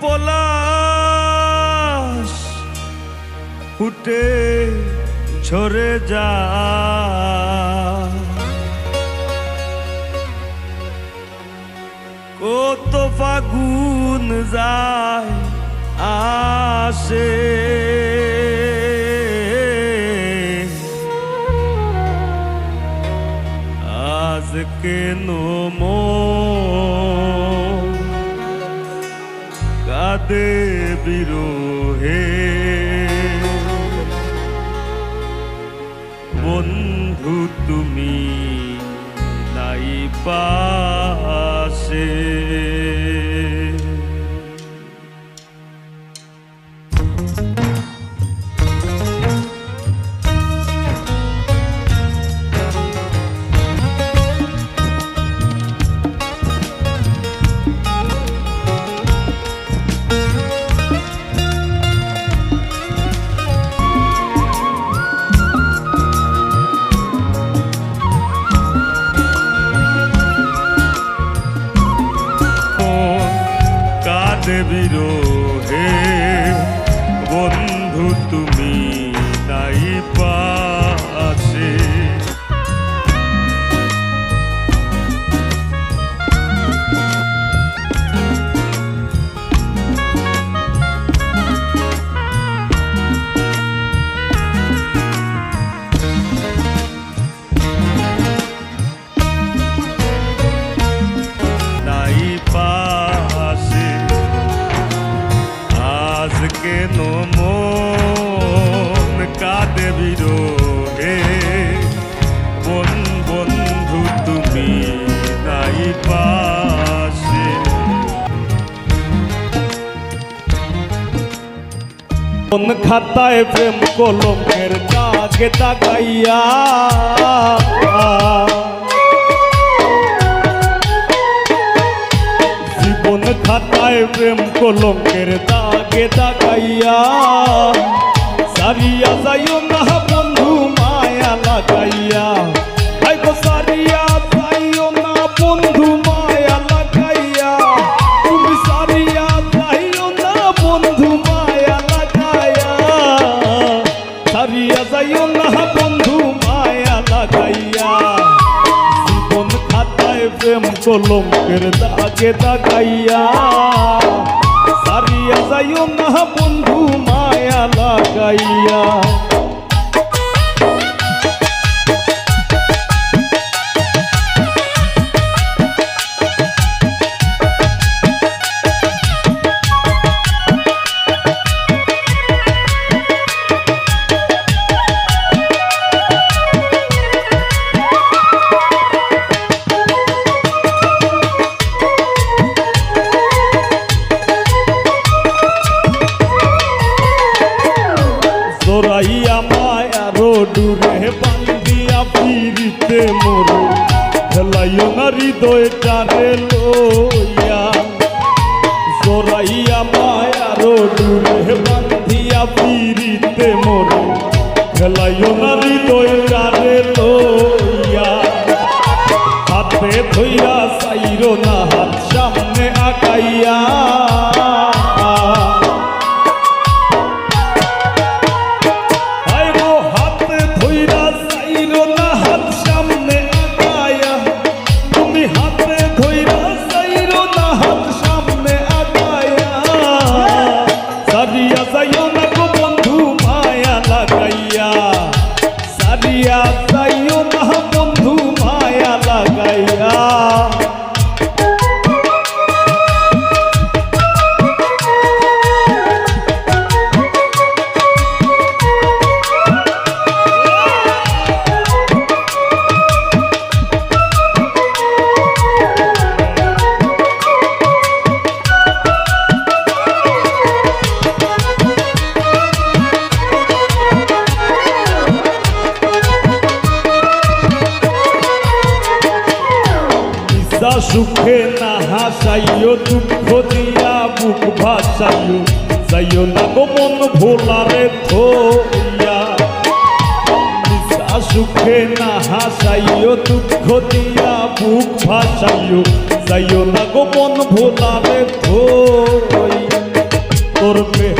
পলাশ ফুটে ঝরে যা। কত ফাগুন যায় আসে। আজ কেন কাঁদে বিরোহে। বন্ধু তুমি নাই পাশে কোন খাতায় প্রেম কলমের দাগে দাগাইয়া জীবন খাতায় প্রেম কলমের দাগে দাগাইয়া সারিয়া যাইও না বন্ধু, মায়া লাগাইয়া। কলঙ্কের দাগে দাগাইয়া সারিয়া যাইও না বন্ধু মায়া লাগাইয়া। যা সুখে না হাসাইও দুঃখ দিয়া বুক ভাসাইও যাইও না গো মন ভোলারে থইয়া যা সুখে না হাসাইও দুঃখ দিয়া বুক ভাসাইও যাইও না গো মন ভোলারে নিশা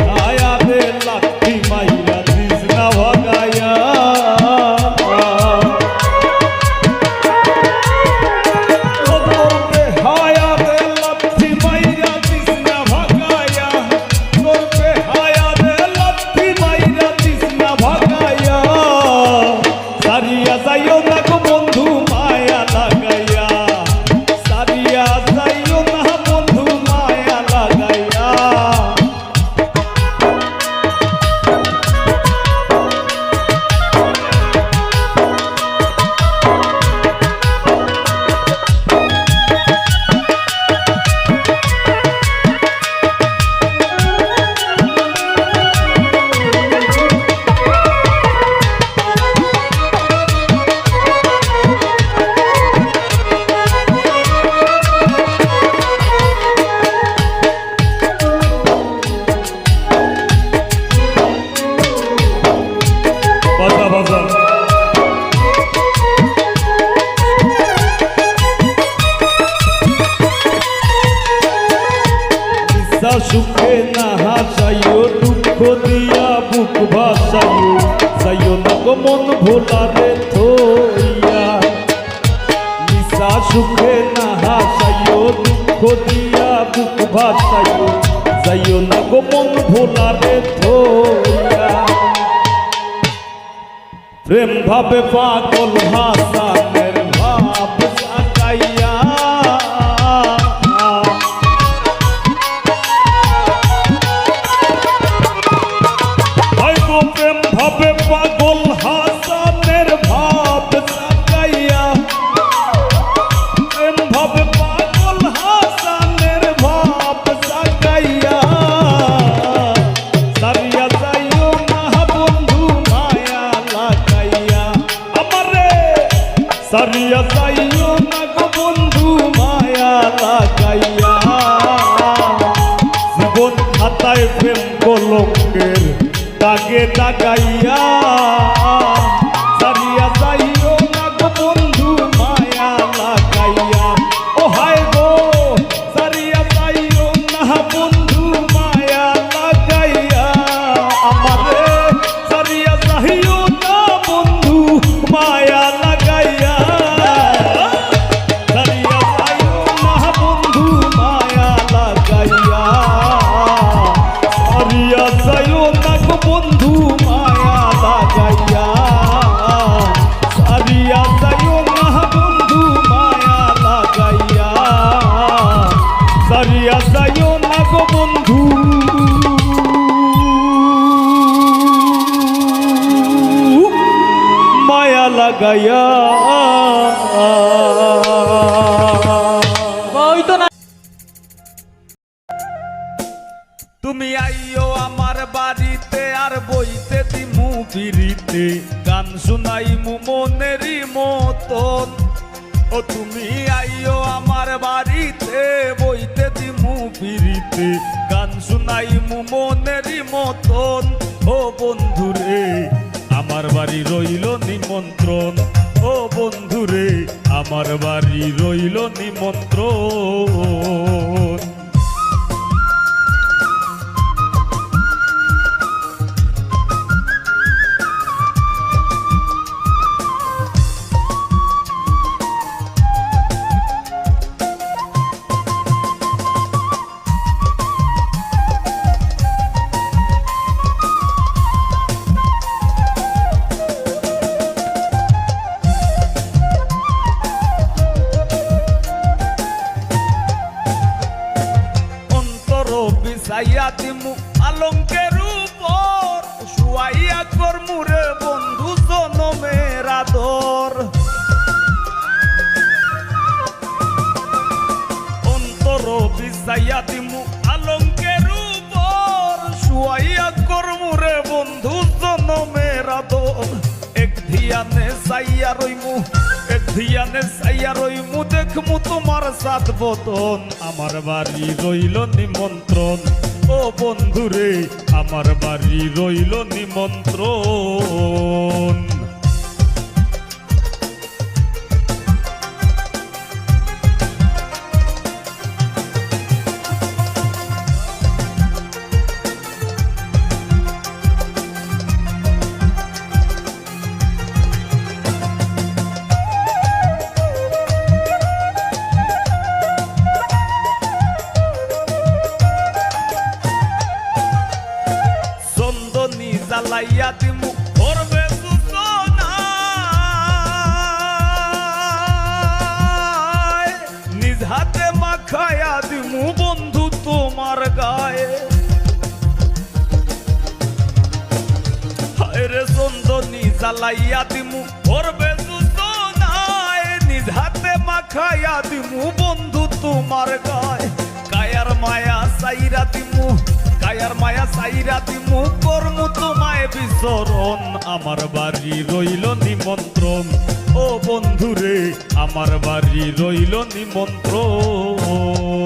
ভোলারে থইয়া প্রেম ভাবে পাগল হাসানের ও তুমি আইও আমার বাড়িতে, বইতে দিমু ফিরিতে। গান শুনাই মু মনেরই মতন, ও বন্ধুরে, আমার বাড়ি রইল নিমন্ত্রণ। ও বন্ধুরে, আমার বাড়ি রইল নিমন্ত্রণ। সাইয়া রইমু এক ধিয়ানে সাইয়া রইমু, দেখমু তোমার সাত বতন আমার বাড়ি রইল নিমন্ত্রণ, ও বন্ধুরে, আমার বাড়ি রইল নিমন্ত্রণ। জ্বালাইয়া দিমু করবে নিজ হাতে মাখায়া দিমু বন্ধু তোমার গায়ে। রে চন্দনী জ্বালাইয়া দিমু করবে নিজ হাতে মাখায়া দিমু বন্ধু তোমার গায়ে। কায়ার মায়া সাইরা দিমু কায়ার মায়া সাইরা দিমু, করমু তোমায় বিচরণ। আমার বাড়ি রইল নিমন্ত্রণ। ও বন্ধুরে, আমার বাড়ি রইল নিমন্ত্রণ।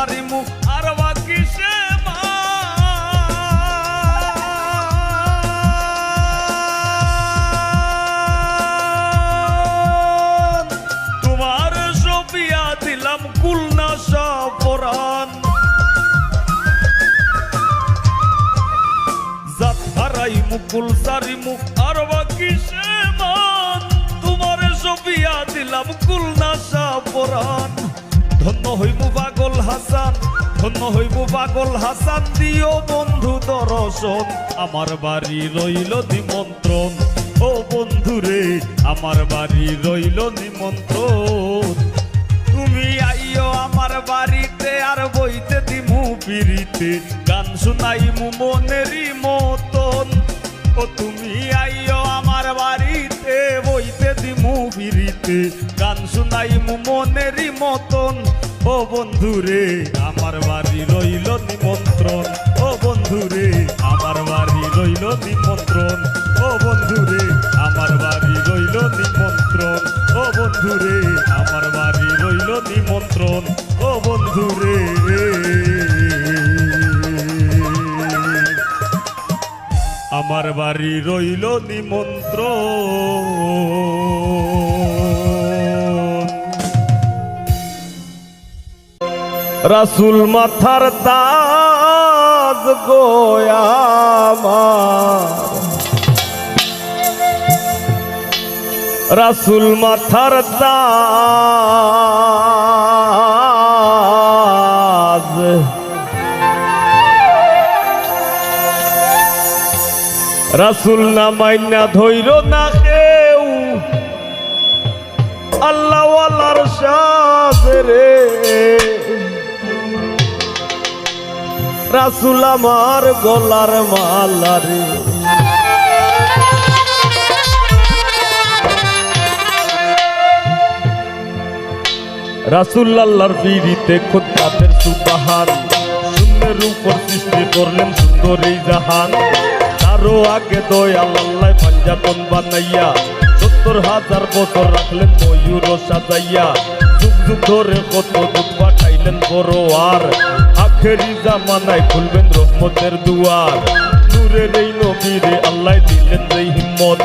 সারিমু আর আমার বাড়ি রইল নিমন্ত্রণ। ও বন্ধু রে আমার বাড়ি রইল নিমন্ত্রণ। তুমি আইও আমার বাড়িতে আর বইতে দিমু পিড়িতে গান শুনাইমু মনেরই মতন। ও তুমি আইও আমার বাড়িতে, বইতে দিমু পিড়িতে গান শুনাই মু মনেরই মতন। ও বন্ধুরে, আমার বাড়ি রইল নিমন্ত্রণ। ও বন্ধুরে, আমার বাড়ি রইল নিমন্ত্রণ। ও বন্ধুরে, আমার বাড়ি রইল নিমন্ত্রণ। ও বন্ধুরে, আমার বাড়ি রইল নিমন্ত্রণ। ও বন্ধুরে। আমার বাড়ি রইল নিমন্ত্রণ। রাসুল মাথার তাজ গোয়ামার রাসুল মাথার তাজ। রাসুল না মাইনা ধৈর না রাসুল আমার গলার মালা রে। রাসুল্লাহর পিড়িতে খুদ তাদের সুবাহান শূন্যের উপর সৃষ্টি করলেন সুন্দর এই জাহান। তারও আগে দয়াল আল্লাহ পাঞ্জাতন বানাইয়া, সত্তর হাজার বছর রাখলেন ময়ূর সাজাইয়া, যুগ যুগ ধরে কত দুধ পাঠাইলেন বড় আর। আখেরি জামানায় খুলবেন রহমতের দুয়ার। নূরের এই নবীরে আল্লাহ দিলেন যেই হিম্মত।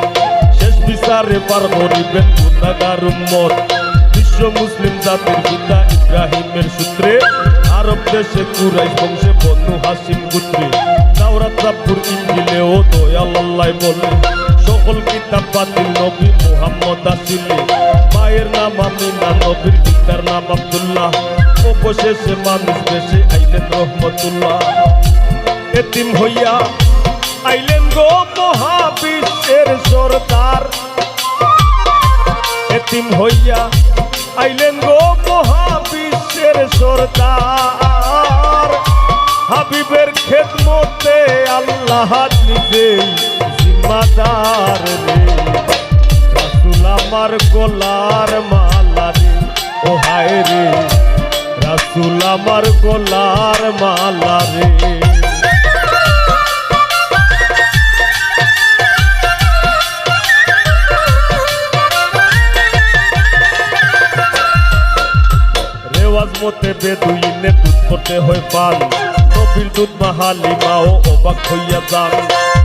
শেষ বিচারে পার করিবেন গুনাগার উম্মত। বিশ্ব মুসলিম জাতির পিতা ইব্রাহিমের সূত্রে, আরব দেশে কুরাইশ বংশে বনু হাসিম পুত্রে। তাওরাত জাবুর ইঞ্জিলে ও দয়াল আল্লাহ বলে, সকল কিতাব বাতিল নবী মুহাম্মদ আসিলে। মায়ের নাম আমিনা, নবীর পিতার নাম আব্দুল্লাহ। অবশেষে মানুষ বেশে আইলেন রহমতুল্লাহ। এতিম হইয়া আইলেন গো মহাবিশ্বের সরদার এতিম হইয়া আইলেন গো মহাবিশ্বের সরদার হাবিবের খেদমতে আল্লাহ নিজেই জিম্মাদার রে। রাসুল আমার গোলার মালা রে, ও হায় রে। রাসুল আমার গোলার মালা রে। মতে বেদুইনে দুধ করতে হয় পান নবীর দুধ মাহালি মাও অবাক হইয়া যান।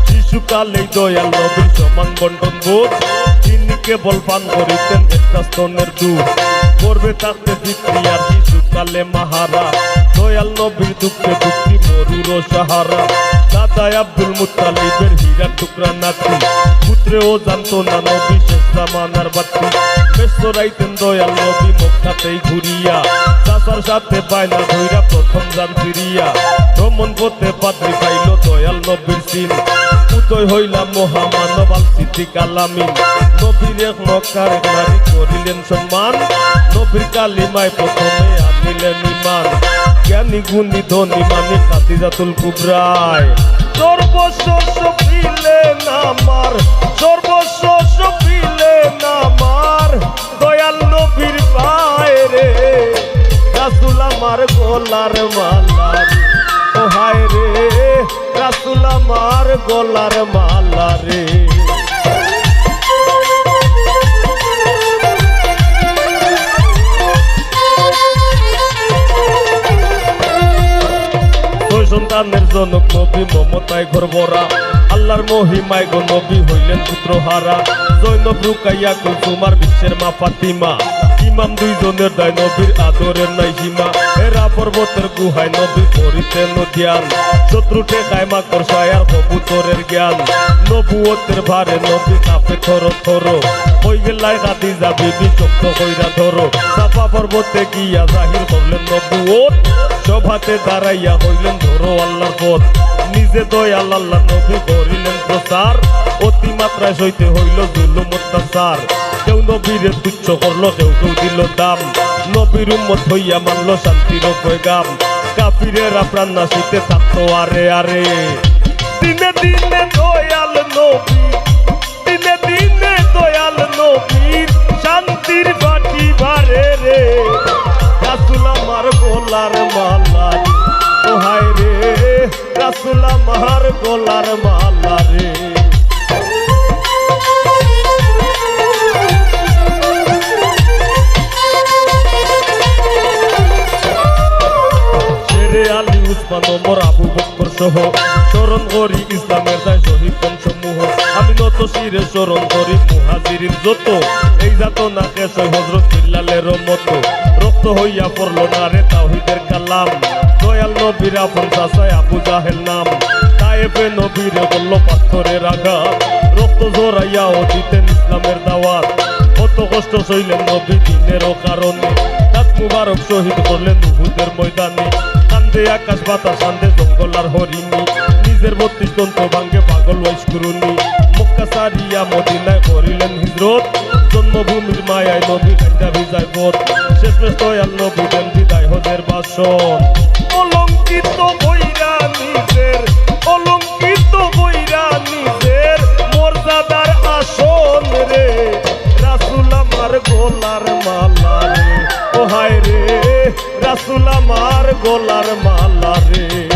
শিশুকালেই দয়াল নবীর সমান বন্টন বোধ তিনি কেবল পান করিতেন একটা স্তনের দুধ। করবে পিতৃ শিশুকালে মাহারা, দয়াল নবীর দুঃখে দুঃখী মরুর সাহারা। দাদাই আব্দুল মুতালিবের হীরার টুকরা নাতি পুত্রেও জানতো না নবী শেষ জামানার বাতি। ব্যস্ত রাইতেন দয়াল নবী মক্কাতেই ঘুরিয়া, চাচার সাথে পায়না ধইরা প্রথম যান ফিরিয়া। ভ্রমণ করতে পাত্রী পাইল দয়াল নবীর সিন। উদয় হইলাম মহামানব আল সিদ্দিক আলামিন নবীর এক মক্কার নারী করিলেন সম্মান। নবীর কালিমায় প্রথমে আনিলেন ইমান জ্ঞানী, গুণী, ধনী মানে কাতিজাতুল কুবরায়। সর্বস্ব সপিলেন আমার সর্বস্ব সপিলেন আমার দয়াল নবীর পায় রে, রাসুল আমার গোলার মালা ও হায় রে, রাসুল আমার গোলার মালা রে। কোরআনের জনক নবী মমতায় ঘরবরা আল্লাহর মহিমায় গো নবী হইলেন পুত্র হারা জৈনব রুকাইয়া কুসুমার বিশ্বের মা ফাতিমা। ইমাম দুইজনের দায় নবীর আদরের নাই সীমা। এরা পর্বতের গুহায় নবী করিতেন ধ্যান শত্রু ঠেকায় মা করসায়ার কবুতরের জ্ঞান নবুয়তের ভারে নবী কাপে থর থর। হই গেলাই গাদি যাবি বিচক্ত কইরা ধরো। চাপা পর্বতে গিয়া জাহির করলেন নবুয়ত। সভাতে দাঁড়াইয়া হইলেন ধরো আল্লাহর পথ। নিজে দয়াল আল্লাহ নবী করিলেন প্রচার। অতিমাত্রায় সইতে হইল জুলুম অত্যাচার। কেউ নবীরে তুচ্ছ করল কেউ কেউ দিল দাম। নবীর উম্মত হইয়া মানলো শান্তির পয়গাম কাফিরেরা প্রাণ নাশিতে থাকতো আরে আরে। দিনে দিনে দয়াল নবী, দিনে দিনে দয়াল নবীর শান্তির বাটি বারে রে। রাসুল আমার গোলার মালা ও হায় রে। রাসুল আমার গোলার মালা রে। আমি নত শিরে স্মরণ করি মুহাজিরিন যত। এই জাত না কেসয় হজরত বিল্লালের মতো রক্ত হইয়া পড়ল না রে তাওহিদের কালাম। দয়াল নবীর আপন চাচায় আবু জাহেল নাম। তায়েবে বলল পাথরের আঘাত। রক্ত জোরাইয়া ও দিতেন ইসলামের দাওয়াত। কত কষ্ট সইলেন নবী দিনেরও কারণে। দাঁত মুবারক শহীদ করলেন উহুদের ময়দানে। কান্দে আকাশ বাতাস কান্দে জঙ্গল আর হরিণী। নিজের বত্রিশ দন্ত ভাঙ্গে পাগল ওয়াইস করুনি মক্কা সারিয়া মদিনায় করিলেন হিজরত। জন্মভূমির মায়ায় নবী কান্দা ভিজায় পথ। শেষমেশ দয়াল নবী বিদায় হজের বাসন। অলঙ্কিত বইরা নিজের, অলঙ্কিত বইরা নিজের মর্যাদার আসন রে। রাসুল আমার গোলার মালা ও হায় রে। রাসুল গোলার মালা রে।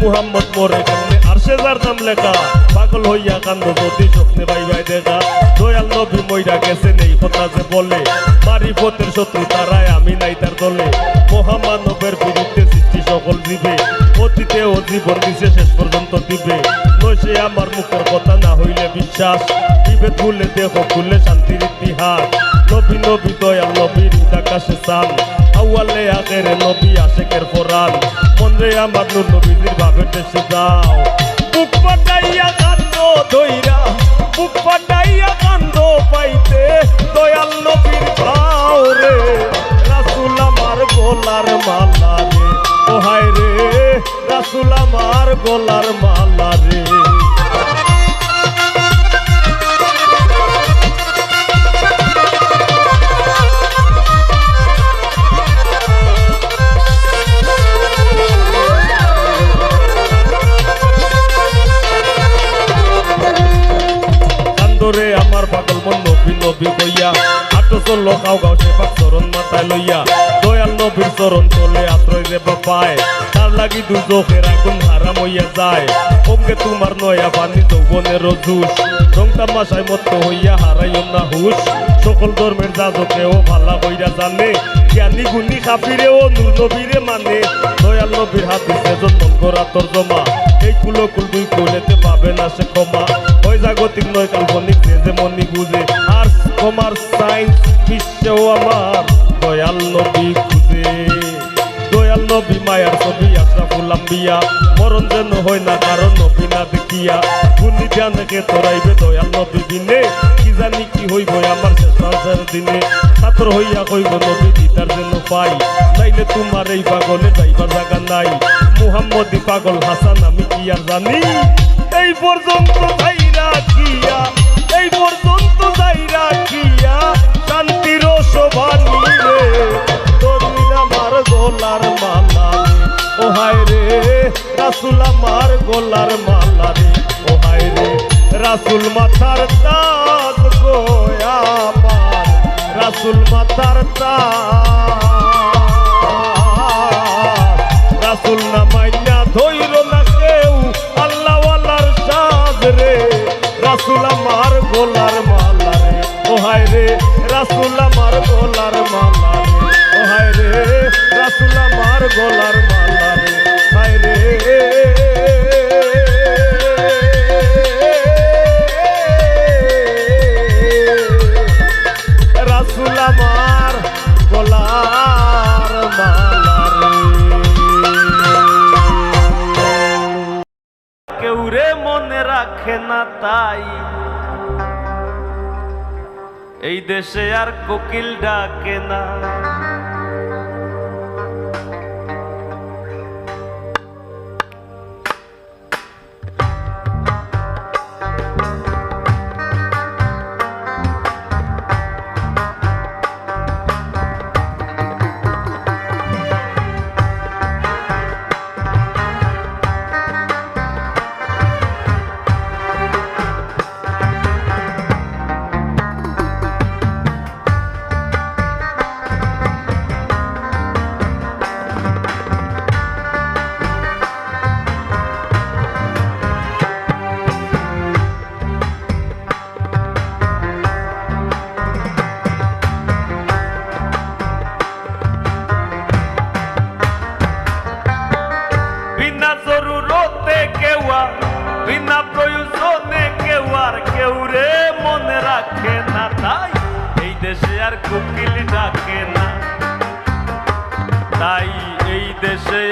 মুহাম্মদ মোরে কেমনে আর সেজার নাম লেখা, পাগল হইয়া কান্দ যদি স্বপ্নে বাই বাই দেখা। দয়াল নবী মইরা গেছেন এই কথা যে বলে মারিফতের শত্রু তারাই, আমি নাই তার দলে। মহামানবের বিরুদ্ধে সৃষ্টি সকল জীবে অতীতে ও জীবন দিছে শেষ পর্যন্ত দিবে। নইসে আমার মুখের কথা না হইলে বিশ্বাস দিবে ভুলে দেহ খুলে শান্তির ইতিহাস। নবী নবী, দয়াল নবীর আকাশে চান, আউয়ালে আখেরে নবী আশেকের ফোরান। মনরে আমার নূর নবীদের ভাবে দেশে যাও বুক পাটাইয়া কান্দ দইরা, বুক পাটাইয়া কান্দ পাইতে দয়াল নবীর ভাও রে। রাসুল আমার গোলার মালা রে, ও হায় রে, রাসুল আমার গোলার মালা রে। খাও গাও সে চরণ মাথায় লইয়া। দয়াল নবীর চরণ তলে আশ্রয় দেবা পায়। তার লাগি দু চোখের আগুন হারাম হইয়া যায়। ওমকে তোমার নয়া পানি যৌবনের জুস রং তামাশায় মত্ত হইয়া হারাইও না হুশ। সকল ধর্মের যাজকেও ভালা কইরা জানে। জ্ঞানী গুণী কাফিরে ও নূর নবীরে মানে। দয়াল নবীর হাতে সেজন মন করা তর্জমা। এই কুলো কুল দুই কইলেতে পাবে না সে ক্ষমা। ওই জাগতিক নয় কাল্পনিক যে যেমনই বুঝে। আর কমার্স সায়েন্স বিশ্বেও আমার, দয়াল নবী খুঁজে। দয়াল নবী মায়ার ছবি আশরাফুল আম্বিয়া মরণ যেন হয় না কারণ নবী না দেখিয়া। গুণি ধ্যানকে তোরাইবে দয়াল নবী দিনে, কি জানি কি হইব আমার শেষ রাতের দিনে। ছাত্র হইয়া কইব, নবী দিতার যেন পাই, নাইলে তোমার এই পাগলে যাইবার জায়গা নাই। মুহাম্মদি পাগল হাসান, আমি কি আর জানি? এই পর্যন্ত যাইরা কিয়া পর্যন্ত যাই রাখিয়া শান্তির শোভা নিয়ে তুমি আমার গোলার মালা ও হায় রে, রাসুল আমার গোলার মালা রে। ও হায় রে, রাসুল মাথার তাজ গোয়া রাসুল মাথার তাজ আমার গোলার মালা রে আমার গোলার কেউ রে মনে রাখে না তাই। এই দেশে আর কোকিল ডাকে না।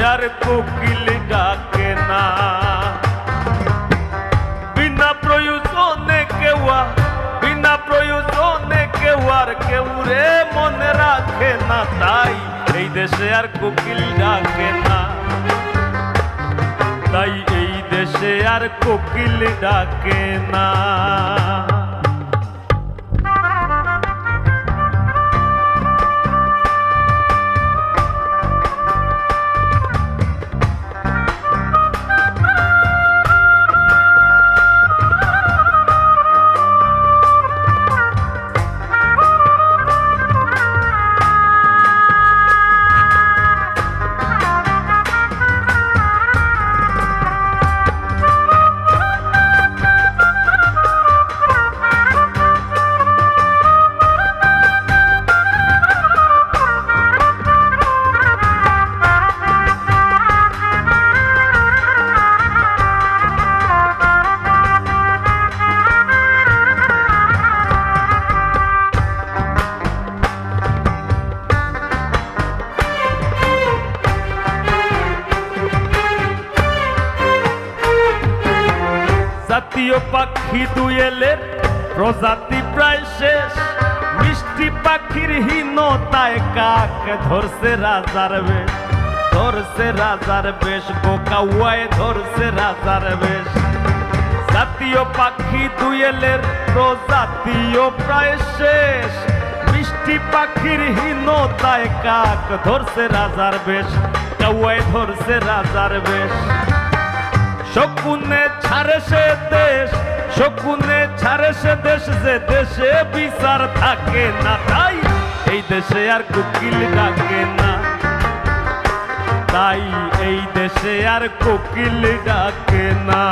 আর কোকিল ডাকে না বিনা প্রয়োজনে কেউ আর, বিনা প্রয়োজনে কেউ আর কেউ রে মনে রাখে না তাই এই দেশে আর কোকিল ডাকে না তাই এই দেশে আর কোকিল ডাকে না কাক ধরছে রাজার বেশ, ধরছে রাজার বেশ, বোকা গোকাউয়ায় ধরছে রাজার বেশ। জাতীয় পাখি দুয়েলের প্রজাতিও প্রায় শেষ। মিষ্টি পাখির হীনতায় কাক ধরছে রাজার বেশ কাউয়ায় ধরছে রাজার বেশ। শকুনে ছাড়ে সে দেশ, শকুনে ছাড়ে সে দেশ, যে দেশে বিচার থাকে না তাই এই দেশে আর কোকিল ডাকে না। তাই এই দেশে আর কোকিল ডাকে না।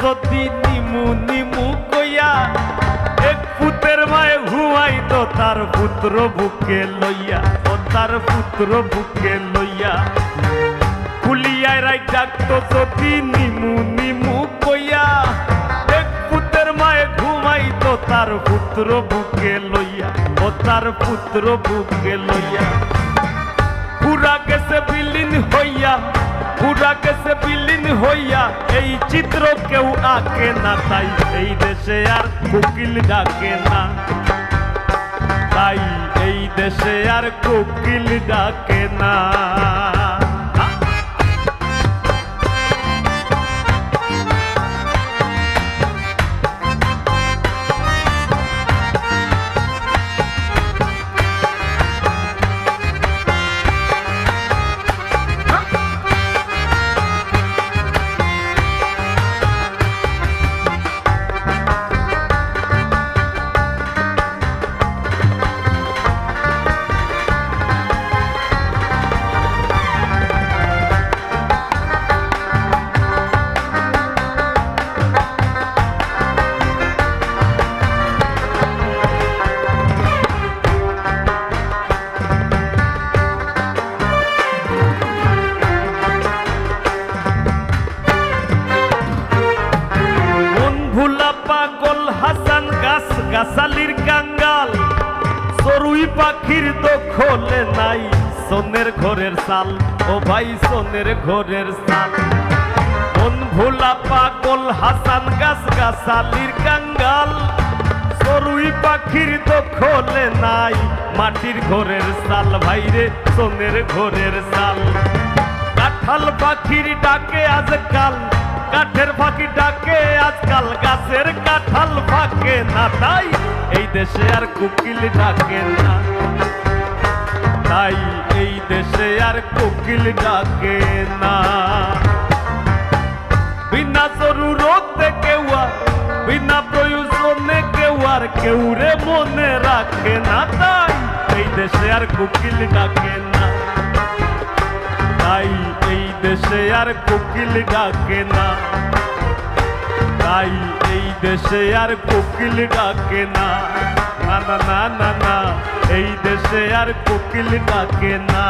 যদি নিমু নিমু কইয়া এক পুতের মায়ে হুয়াই তো তার পুত্র বুকে লইয়া, ও তার পুত্র বুকে লইয়া। কুলিয়ায় রাই ডাকতো যদি নিমু নিমু কইয়া, এক পুতের মায়ে ঘুমাইতো তার পুত্র বুকে লইয়া, ও তার পুত্র বুকে লইয়া। পুরা গেছে বিলীন হইয়া পুরা কেসে বিলীন হইয়া এই চিত্র কেউ আঁকে না, তাই এই দেশে আর কোকিল ডাকে না। তাই এই দেশে আর কোকিল ডাকে না। ঘরের সাল মন ভোলা পাগল, হাসান গাছ গাছালির কাঙ্গাল। চড়ুই পাখির দখলে নাই, মাটির ঘরের সাল। ভাইরে সোনের ঘরের সাল। কাঁঠাল পাখির ডাকে আজকাল, কাঠের পাখি ডাকে আজকাল। গাছের কাঁঠাল ফাঁকে না তাই, এই দেশে আর কোকিল ডাকে না। তাই এই দেশে আর কোকিল ডাকে না। বিনা জরুরতে কেউ আর, বিনা প্রয়োজনে কেউ আর, কেউ রে মনে রাখে না। তাই এই দেশে আর কোকিল ডাকে না। তাই এই দেশে আর কোকিল ডাকে না। তাই এই দেশে আর কোকিল ডাকে না। না না না না না। এই দেশে আর কোকিল ডাকে না।